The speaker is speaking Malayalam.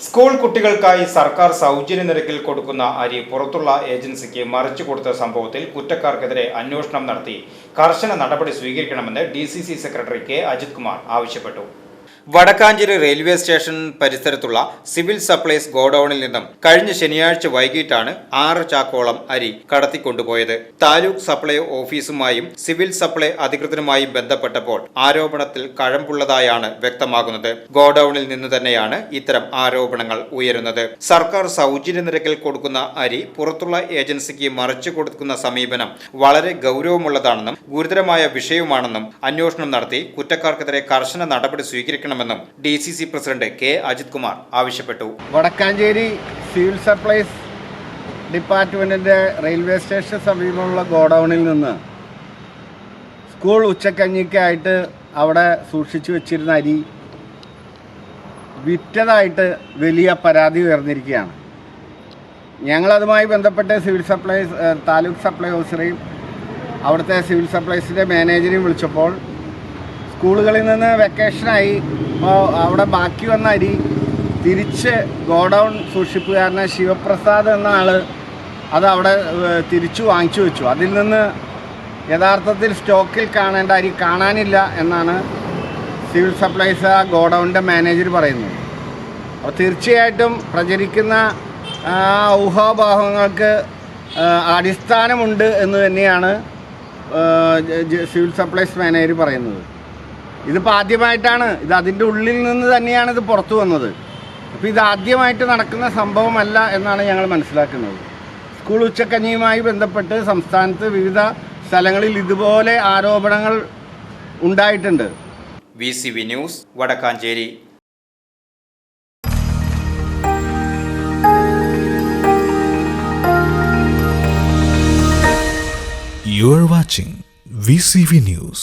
School കുട്ടികൾക്കായി സർക്കാർ സൗജന്യ നിരക്കിൽ കൊടുക്കുന്ന അരി പുറത്തുള്ള ഏജൻസിക്ക് മറിച്ചു കൊടുത്ത സംഭവത്തിൽ കുറ്റക്കാർക്കെതിരെ അന്വേഷണം നടത്തി കർശന നടപടി സ്വീകരിക്കണമെന്ന് D secretary K Ajith Kumar ആവശ്യപ്പെട്ടു. വടക്കാഞ്ചേരി റെയിൽവേ സ്റ്റേഷൻ പരിസരത്തുള്ള സിവിൽ സപ്ലൈസ് ഗോഡൌണിൽ നിന്നും കഴിഞ്ഞ ശനിയാഴ്ച വൈകിട്ടാണ് ആറ് ചാക്കോളം അരി കടത്തിക്കൊണ്ടുപോയത്. താലൂക്ക് സപ്ലൈ ഓഫീസുമായും സിവിൽ സപ്ലൈ അധികൃതരുമായും ബന്ധപ്പെട്ടപ്പോൾ ആരോപണത്തിൽ കഴമ്പുള്ളതായാണ് വ്യക്തമാകുന്നത്. ഗോഡൌണിൽ നിന്ന് തന്നെയാണ് ഇത്തരം ആരോപണങ്ങൾ ഉയരുന്നത്. സർക്കാർ സൗജന്യ നിരക്കിൽ കൊടുക്കുന്ന അരി പുറത്തുള്ള ഏജൻസിക്ക് മറിച്ചു കൊടുക്കുന്ന സമീപനം വളരെ ഗൗരവമുള്ളതാണെന്നും ഗുരുതരമായ വിഷയമാണെന്നും അന്വേഷണം നടത്തി കുറ്റക്കാർക്കെതിരെ കർശന നടപടി സ്വീകരിക്കണമെന്നും D C C president K Ajith Kumar ആവശ്യപ്പെട്ടു. വടക്കാഞ്ചേരി സിവിൽ സപ്ലൈസ് ഡിപ്പാർട്ട്മെന്റിന്റെ റെയിൽവേ സ്റ്റേഷൻ സമീപമുള്ള ഗോഡൗണിൽ നിന്ന് സ്കൂൾ ഉച്ചക്കഞ്ഞിക്കായിട്ട് അവിടെ സൂക്ഷിച്ചു വെച്ചിരുന്ന അരി വിറ്റതായിട്ട് വലിയ പരാതി ഉയർന്നിരിക്കുകയാണ്. ഞങ്ങളതുമായി ബന്ധപ്പെട്ട് സിവിൽ സപ്ലൈസ് താലൂക്ക് സപ്ലൈ ഓഫീസറെയും അവിടുത്തെ സിവിൽ സപ്ലൈസിന്റെ മാനേജരെയും വിളിച്ചപ്പോൾ സ്കൂളുകളിൽ നിന്ന് വെക്കേഷനായി അപ്പോൾ അവിടെ ബാക്കി വന്ന അരി തിരിച്ച് ഗോഡൗൺ സൂക്ഷിപ്പുകാരനെ ശിവപ്രസാദ് എന്ന ആൾ അത് അവിടെ തിരിച്ചു വാങ്ങിച്ചു വെച്ചു. അതിൽ നിന്ന് യഥാർത്ഥത്തിൽ സ്റ്റോക്കിൽ കാണേണ്ട അരി കാണാനില്ല എന്നാണ് സിവിൽ സപ്ലൈസ് ഗോഡൗണിന്റെ മാനേജർ പറയുന്നത്. അപ്പോൾ തീർച്ചയായിട്ടും പ്രചരിക്കുന്ന ആ ഊഹാഭാവങ്ങൾക്ക് അടിസ്ഥാനമുണ്ട് എന്ന് തന്നെയാണ് സിവിൽ സപ്ലൈസ് മാനേജർ പറയുന്നത്. ഇതിപ്പോൾ ആദ്യമായിട്ടാണ് ഇത് അതിന്റെ ഉള്ളിൽ നിന്ന് തന്നെയാണ് ഇത് പുറത്തു വന്നത്. അപ്പോൾ ഇത് ആദ്യമായിട്ട് നടക്കുന്ന സംഭവമല്ല എന്നാണ് ഞങ്ങൾ മനസ്സിലാക്കുന്നത്. സ്കൂൾ ഉച്ചക്കഞ്ഞിയുമായി ബന്ധപ്പെട്ട് സംസ്ഥാനത്ത് വിവിധ സ്ഥലങ്ങളിൽ ഇതുപോലെ ആരോപണങ്ങൾ ഉണ്ടായിട്ടുണ്ട്. V C V news Vadakkanchery. You are watching VCV News.